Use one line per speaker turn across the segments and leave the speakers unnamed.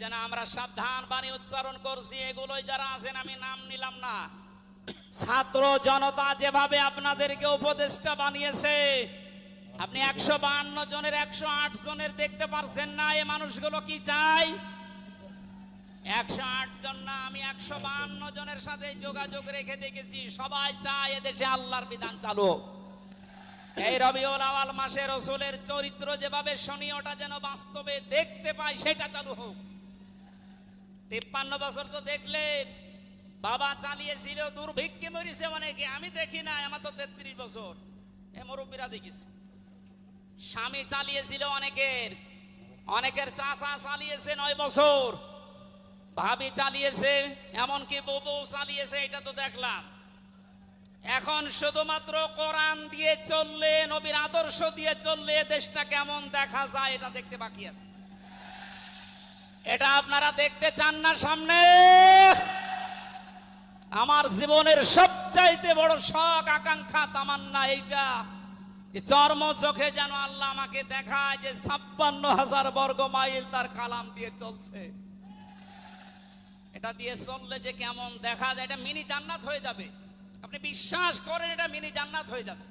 জন্য আমরা সাবধান বাণী উচ্চারণ করছি, এগুলোই যারা আছেন আমি নাম নিলাম না। ছাত্র জনতা যেভাবে আপনাদেরকে উপদেষ্টা বানিয়েছে, আপনি একশো বাহান্ন জনের, একশো আট জনের দেখতে পারছেন না এ মানুষগুলো কি চাই একশো আট জন না, আমি একশো বাহান্ন জনের সাথে যোগাযোগ রেখে দেখেছি, সবাই চায় এদেশে আল্লাহর বিধান চালু। এই রবিউল আওয়াল মাসে রসুলের চরিত্র যেভাবে শুনি, ওটা যেন বাস্তবে দেখতে পাই, সেটা চালু হোক। তিপ্পান্ন বছর তো দেখলে বাবা চালিয়েছিল, দুর্ভিক্ষে মরিছে অনেকে। আমি দেখি না আমার তো তেত্রিশ বছর। এ মুরব্বীরা দেখেছি। স্বামী চালিয়েছিল অনেকের। অনেকের চাষা চালিয়েছে নয় বছর। ভাবি চালিয়েছে, এমনকি বউ চালিয়েছে, এটা তো দেখলাম। এখন শুধুমাত্র কোরআন দিয়ে চললে, নবীর আদর্শ দিয়ে চললে, দেশটা কেমন দেখা যায়, এটা দেখতে বাকি আছে। এটা আপনারা দেখতে চান না সামনে। আমার জীবনের সবচাইতে বড় শখ, আকাঙ্ক্ষা, তামান্না এইটা চর্ম চোখে যেন আল্লাহ আমাকে দেখায় যে ছাপ্পান্ন হাজার বর্গ মাইল তার কালাম দিয়ে চলছে। এটা দিয়ে চললে যে কেমন দেখা যায়, এটা মিনি জান্নাত হয়ে যাবে। আপনি বিশ্বাস করেন, এটা মিনি জান্নাত হয়ে যাবে।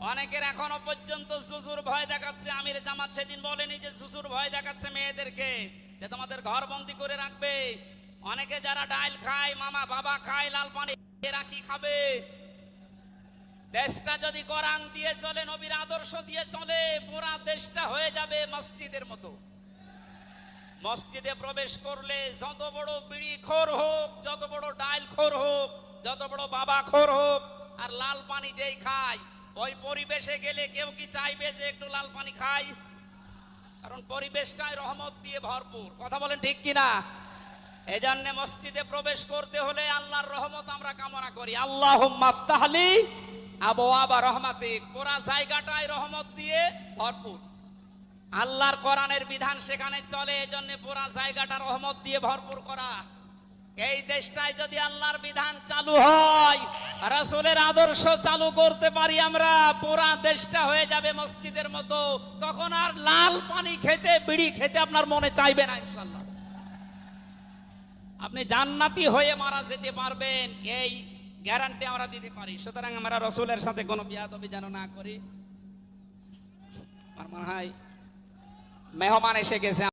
অনেকের এখনও পর্যন্ত শ্বশুর ভয় দেখাচ্ছে, আমির জামাত সেদিন বলেনি যে শ্বশুর ভয় দেখাচ্ছে মেয়েদেরকে, যে তোমাদের ঘর বন্দি করে রাখবে। অনেকে যারা ডাইল খায়, মামা বাবা খায়, লাল পানি, এরা কি খাবে? দেশটা যদি কোরআন দিয়ে চলে, নবীর আদর্শ দিয়ে চলে, পুরা দেশটা হয়ে যাবে মসজিদের মতো। মসজিদে প্রবেশ করলে যত বড় বিড়ি খোর হোক, যত বড় ডাইল খোর হোক, যত বড় বাবা খোর হোক, আর লাল পানি যেই খায় ওই পরিবেশে গেলে কেউ কি চাইবে যে একটু লাল পানি খাই? কারণ পরিবেশটাই রহমত দিয়ে ভরপুর। কথা বলেন ঠিক কিনা? এই মসজিদে প্রবেশ করতে হলে আল্লাহর রহমত আমরা কামনা করি। আল্লাহ মাফতাহলি আবু আবা রহমাতিক। পুরা জায়গাটাই রহমত দিয়ে ভরপুর। আল্লাহর কোরআনের বিধান সেখানে চলে, এজন্য পুরা জায়গাটা রহমত দিয়ে ভরপুর করা। এই দেশটায় যদি আল্লাহর বিধান চালু হয় রাসূলের আদর্শ চালু করতে পারি আমরা, পুরা দেশটা হয়ে যাবে মসজিদের মতো। তখন আর লাল পানি খেতে, বিড়ি খেতে আপনার মনে চাইবে না ইনশাল্লাহ আপনি জান্নাতি হয়ে মারা যেতে পারবেন, এই গ্যারান্টি আমরা দিতে পারি। সুতরাং আমরা রসুলের সাথে কোনো বিয়াদবি যেন না করি। আমার মনে হয়, মেহমান এসে গেছে।